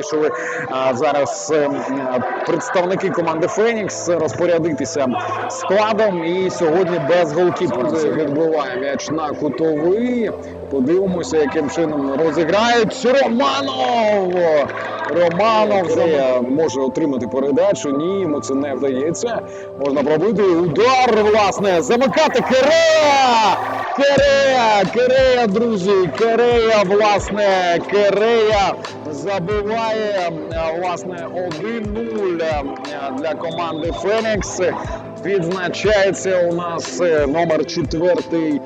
вирішили зараз е, представники команди Фенікс розпорядитися складом. І сьогодні без голкіпера відбиває м'яч на кутовий. Подивимося, яким чином розіграють Романов. Романов за- може отримати передачу. Ні, йому це не вдається. Можна пробити удар, власне, замикати Керея! Керея! Керея, друзі! Керея, власне, Керея забиває е, власне 1-0 е, для команди Фенікс. Відзначається у нас е, номер четвертий.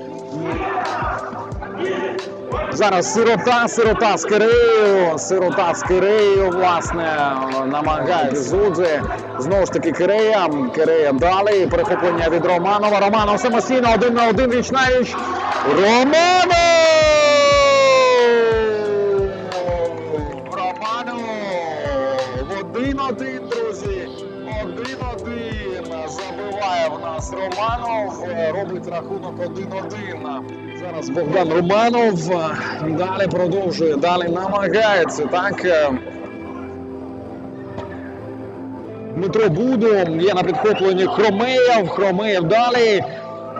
Зараз сирота, сирота з Киреєю, сирота з Киреєю, власне, намагається Зудзи. Знову ж таки Кирея, Кирея далі, перехоплення від Романова. Романов самостійно, один на один, віч на віч. Романов! Романов. Робить рахунок 1-1. Зараз Богдан Романов. Далі продовжує, далі намагається. Так. е, Дмитро Буду є на підхопленні Хромеєв. Хромеєв далі.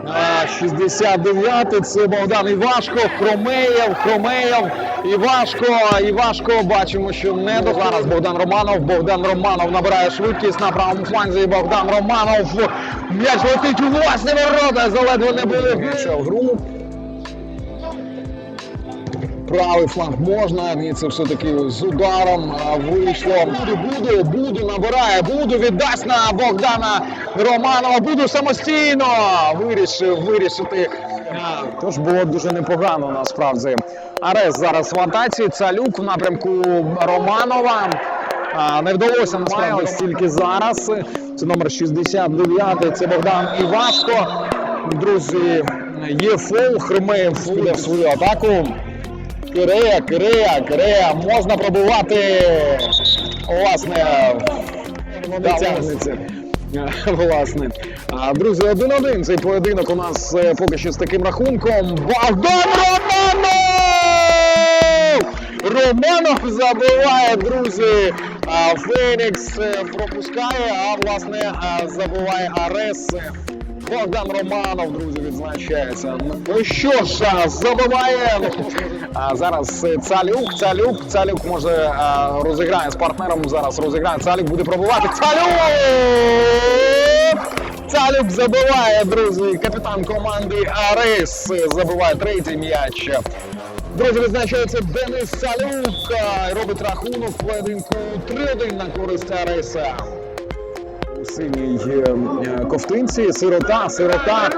А, 69-й це Богдан Івашко, Хромеєв, Хромеєв, Івашко, Івашко. Бачимо, що не до зараз Богдан Романов. Богдан Романов набирає швидкість на правому фланзі. Богдан Романов. М'яч летить у власні ворота. Заледве не були гру. Правий фланг можна, і це все-таки з ударом вийшло. Буду, буду, буду набирає, буду віддасть на Богдана Романова. Буду самостійно вирішив вирішити. Тож було дуже непогано насправді. Арест зараз в атаці. Цалюк в напрямку Романова. Не вдалося насправді ось тільки зараз. Це номер 69, це Богдан Івашко. Друзі, є фол, Хримеєв йде в свою атаку. Кирея, Кирея, Кирея, можна пробувати. Власне, не тягнеться. Власне. Друзі, один-один. Цей поєдинок у нас е, поки що з таким рахунком. Богдан Романов! Романов забиває, друзі. Фенікс е, пропускає, а власне а, забиває Арес. Богдан Романов, друзі, відзначається. Ну що ж, забиває. А зараз е, Цалюк, Цалюк, Цалюк може а, розіграє з партнером. Зараз розіграє. Цалюк буде пробувати. Цалюк! Цалюк забиває, друзі. Капітан команди Арис забиває третій м'яч. Друзі, відзначається Денис Цалюк. і Робить рахунок поєдинку 3-1 на користь Ариса у синій е, е, ковтинці. Сирота, сирота,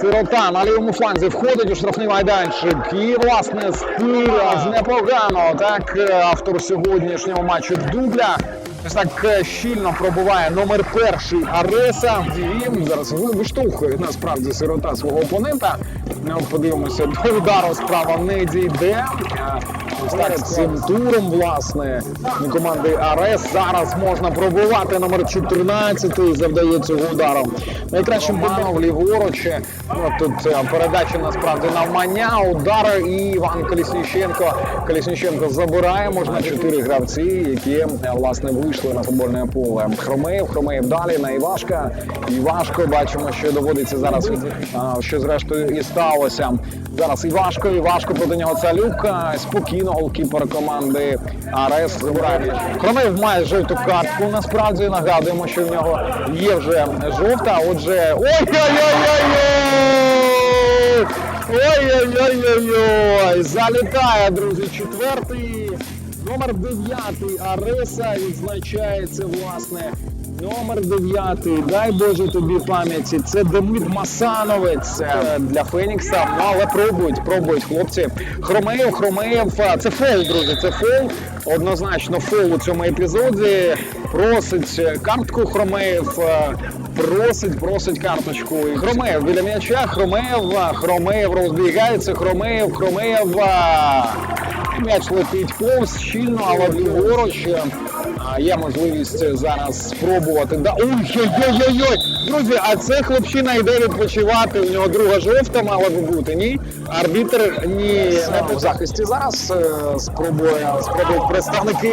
сирота на лівому фланзі входить у штрафний майданчик. І власне стиль непогано. Так е, автор сьогоднішнього матчу дубля. Ось так щільно пробуває номер перший Ареса. І зараз виштовхує насправді сирота свого опонента. Подивимося, до удару справа не дійде. Е, Ось так цим туром, власне, команди Арес зараз можна пробувати номер 14 завдає цього удару. Найкращим Богданов ліворуч. Ну, тут е, передача насправді навмання, удар і Іван Колісніченко. Колісніченко забирає, можна чотири гравці, які е, власне вийшли на футбольне поле. Хромеєв, Хромеєв далі на Івашка. Івашко бачимо, що доводиться зараз, що зрештою і сталося. Зараз Івашко, Івашко проти нього Цалюк. А, Спокійно голкіпер команди Арес забирає. Хромеєв має жовту картку. Насправді нагадуємо, що в нього є вже жовта. Отже, ой-ой-ой-ой! Ой-ой-ой-ой-ой! Залітає, друзі, четвертий. Номер дев'ятий Ареса відзначається, власне. Номер дев'ятий, дай Боже тобі пам'яті. Це Демид Масановець е, для Фенікса. Ну, але пробують, пробують хлопці. Хромеєв, Хромеєв. Це фол, друзі. Це фол. Однозначно фол у цьому епізоді. Просить е, картку Хромеєв. е, Просить, просить карточку. І Хромеєв біля м'яча. Хромеєв, Хромеєв розбігається. Хромеєв, Хромеєв. М'яч летить повз щільно, але ліворуч. Є можливість зараз спробувати. Да... Ой-ой-ой-ой! Друзі, а це хлопчина йде відпочивати. У нього друга жовта мала би бути. Ні, арбітр ні, не в захисті зараз. е, Спробує спробують представники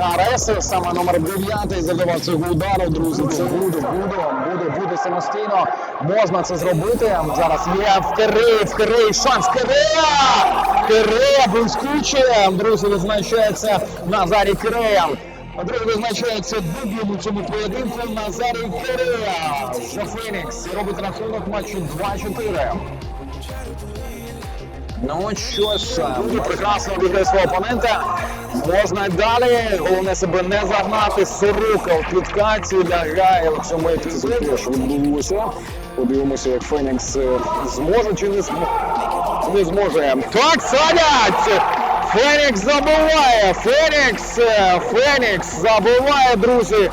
АРС, саме номер 9 задавав цього удару. Друзі, це буде, буде, буде, буде самостійно. Можна це зробити. Зараз є в Киреї, в Киреї шанс. Кирея! Кирея блискуче. Друзі, відзначається Назарій Кирея. Друге визначається дублем у цьому поєдинку Назарій Кирея за Фенікс. Робить рахунок матчу 2-4. Ну що ж, прекрасно обіграє свого опонента. Можна й далі. Головне себе не загнати. Сорока в підкаті лягає в цьому епізоді, що відбулося. Подивимося, як Фенікс е, зможе чи не зможе. Не зможе. Так, садять! Фенікс забиває! Фенікс! е, Фенікс забиває, друзі!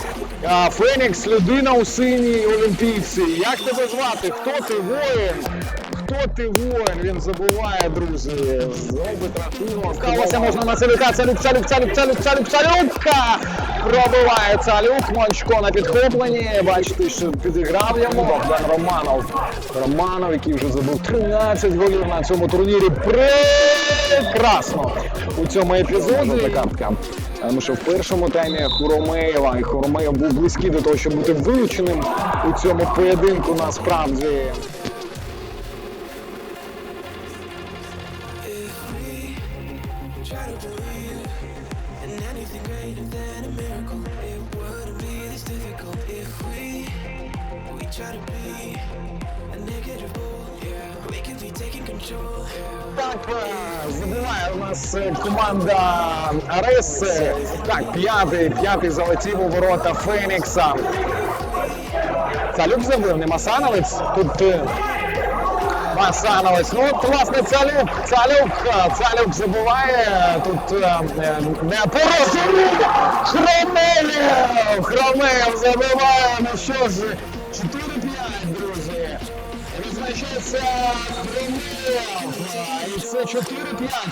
Фенікс людина у синій олімпійці. Як тебе звати? Хто ти воїн? Ти воїн? Він забуває, друзі. Зробить рахунок. Вкалося можна на Цалюка. Цалюк, Цалюк, Цалюк, Цалюк, Цалюк, Цалюка! Пробиває Цалюк. Мончко на підхопленні. Бачите, що підіграв йому Богдан Романов. Романов, який вже забив 13 голів на цьому турнірі. Прекрасно у цьому епізоді. картка. Тому що в першому таймі Хуромеєва і Хуромеєв був близький до того, щоб бути вилученим у цьому поєдинку насправді. Так, е, забуває у нас е, команда Арес. Е, Так, п'ятий, п'ятий залетів у ворота забив, не Масановець. Тут е, Ну, от, власне, Цалюк, Цалюк, е, Цалюк забуває. Тут е, е, не порозумів. Хромелів, Хромелів забиває. Ну що ж, 4-5, друзі. Відзначається Хромеєв. І це 4-5.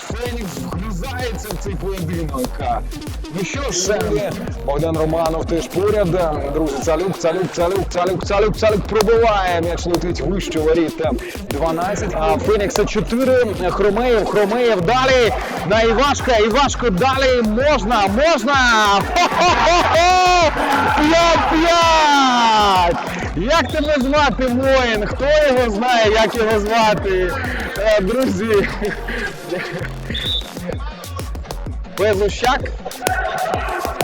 Фенікс вгризається в цей поєдинок. Ну що ж, Богдан Романов теж поряд. Друзі, Цалюк, Цалюк, Цалюк, Цалюк, Цалюк, Цалюк пробиває. М'яч летить вище воріт. 12. А Фенікса 4. Хромеєв, Хромеєв далі. На Івашка, Івашко далі. Можна, можна. Хо-хо-хо-хо! 5-5! Як тебе звати, воїн? Хто його знає, як його звати? Е, Друзі. Безущак.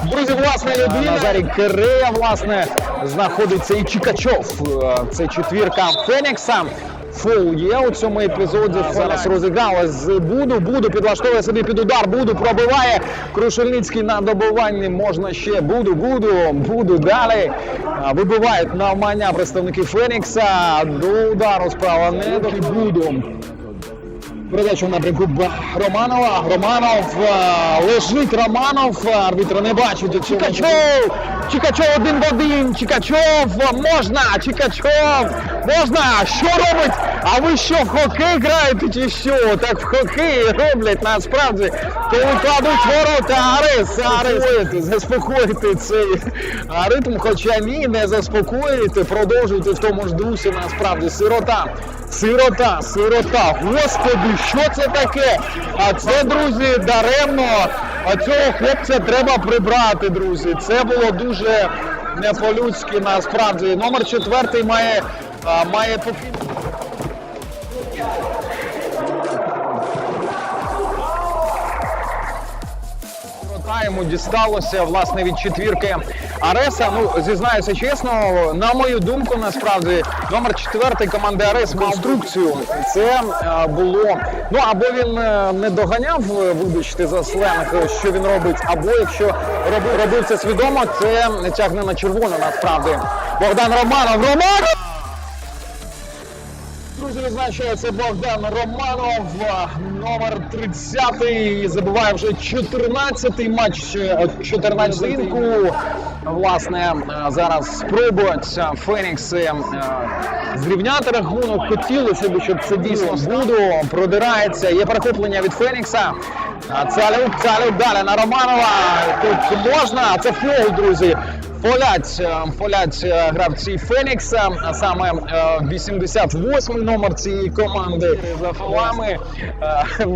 Друзі, власне, людина. Назарій Кирея, власне, знаходиться і Чікачов. Е, Це четвірка Фенікса. Фол є у цьому епізоді. Зараз розігралась з Буду. Буду підлаштовує собі під удар. Буду пробиває. Крушельницький на добиванні. Можна ще. Буду, буду, буду далі. Вибивають навмання представники Фенікса. До удару справа не до Буду. Передачу в напрямку Романова. Романов лежить Романов. Арбітр не бачить. Чікачов! Чікачов один в один. Чікачов можна! Чікачов! Можна! Що робить? А ви що в хокей граєте чи що? Так в хокеї роблять насправді, коли кладуть ворота Арес, Арес. Заспокоїти цей ритм, хоча ні, не заспокоїти, продовжуйте в тому ж дусі насправді сирота. Сирота, сирота. Господи, що це таке? А це, друзі, даремно. А цього хлопця треба прибрати, друзі. Це було дуже не по-людськи насправді. Номер четвертий має, має покинути. Йому дісталося власне від четвірки Ареса. Ну зізнаюся чесно, на мою думку, насправді номер четвертий команди Арес мав інструкцію. Це е, було ну або він е, не доганяв, е, вибачте за сленг, що він робить, або якщо робив, робив це свідомо, це тягне на червоне насправді. Богдан Романов. Романов! Друзі, відзначається Богдан Романов, номер 30 Забуває вже 14-й матч, 14-ку. Власне, е, зараз спробують е, Фенікси е, зрівняти рахунок. Хотілося б, щоб це дійсно буду. Продирається. Є перехоплення від Фенікса. Цалюк, Цалюк далі на Романова. Тут можна. Це фол, друзі. Фолять, е, фолять е, гравці Фенікса, а саме е, 88 номер цієї команди за фолами. Е,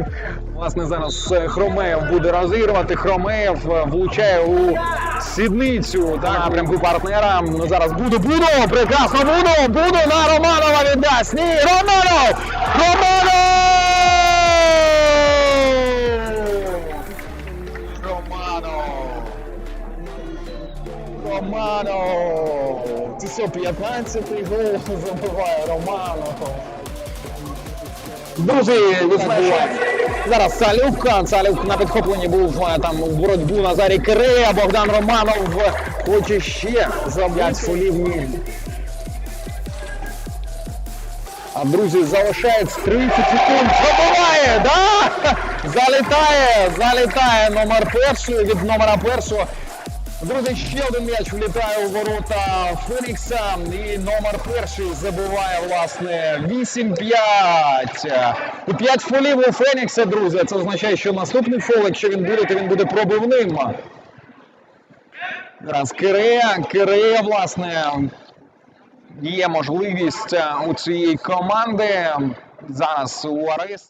Власне, зараз е, Хромеєв буде розігрувати. Хромеєв е, влучає у сідницю та напрямку партнера. Ну, зараз буду, буду, прекрасно буду, буду на Романова віддасть. Ні, Романов! Романов! 115-й гол забиває Романов. Друзі, відзначається. Зараз Салюк. Салюк на підхопленні був е, там в боротьбу на зарі Кирея, Богдан Романов е, хоче ще заб'ять фолів. А друзі, залишається 30 секунд. Забуває! Да! Залітає! Залітає номер перший від номера першого. Друзі, ще один м'яч влітає у ворота Фенікса. І номер перший забиває, власне, 8-5. І 5 фолів у Фенікса, друзі. Це означає, що наступний фол, якщо він буде, то він буде пробивним. Зараз Кирея, Кирея, власне, є можливість е, у цієї команди. Зараз у Арес.